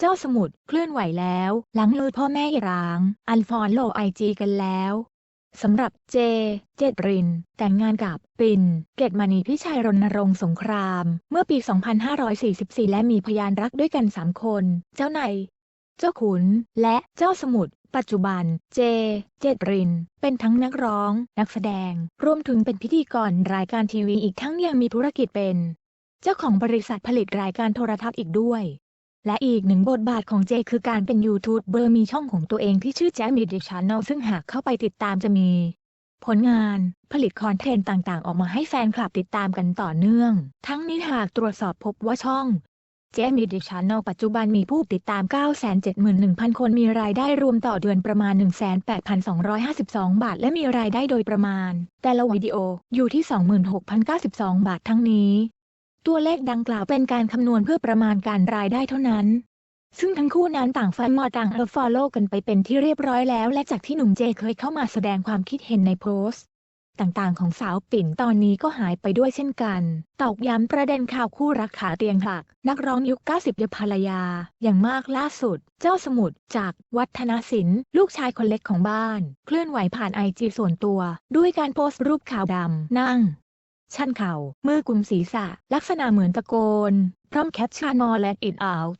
เจ้าสมุทรเคลื่อนไหวแล้ว หลังเลยพ่อแม่ร้าง อันฟอนโลไอจีกันแล้วสำหรับเจ เจตริน แต่งงานกับปิน เกตมณีพิชัยรณรงค์สงคราม เมื่อปี 2544 และมีพยานรักด้วยกัน 3 คน เจ้านายเจ้าขุน และเจ้าสมุทร ปัจจุบัน เจ เจตริน เป็นทั้งนักร้อง นักแสดง รวมถึงเป็นพิธีกรรายการทีวีอีกทั้งยังมีธุรกิจเป็น เจ้าของบริษัทผลิตรายการโทรทัศน์อีกด้วย และอีกหนึ่งบทบาทของเจคือการเป็นยูทูบเบอร์มีช่องของตัวเองที่ชื่อแจมิดิช n น e l ซึ่งหากเข้าไปติดตามจะมี ผลงานผลิตคอนเทนต์ต่างๆ ออกมาให้แฟนคลับติดตามกันต่อเนื่อง ทั้งนี้หากตรวจสอบพบว่าช่องเจมิดิช n น e l ปัจจุบันมีผู้ติดตาม 971,000 คนมีรายได้รวมต่อเดือนประมาณ 18,252 บาท และมีรายได้โดยประมาณ แต่ละวิดีโออยู่ที่ 26,092 บาททั้งนี้ ตัวเลขดังกล่าวเป็นการคำนวณเพื่อประมาณการรายได้เท่านั้น ซึ่งทั้งคู่นั้นต่างฟันมอต่างเออฟอลโลกันไปเป็นที่เรียบร้อยแล้ว และจากที่หนุ่มเจเคยเข้ามาแสดงความคิดเห็นในโพสต์ ต่างๆ ของสาวปิ่นตอนนี้ก็หายไปด้วยเช่นกัน ตอกย้ำประเด็นข่าวคู่รักขาเตียงหัก นักร้องยุค 90ยภรรยา อย่างมากล่าสุด เจ้าสมุทรจากวัฒนศิลป์ ลูกชายคนเล็กของบ้าน เคลื่อนไหวผ่านไอจีส่วนตัว ด้วยการโพสต์รูปขาวดำนั่ง ชันเข่ามือกุมศีรษะ ลักษณะเหมือนตะโกน พร้อมแคปชั่น more let it out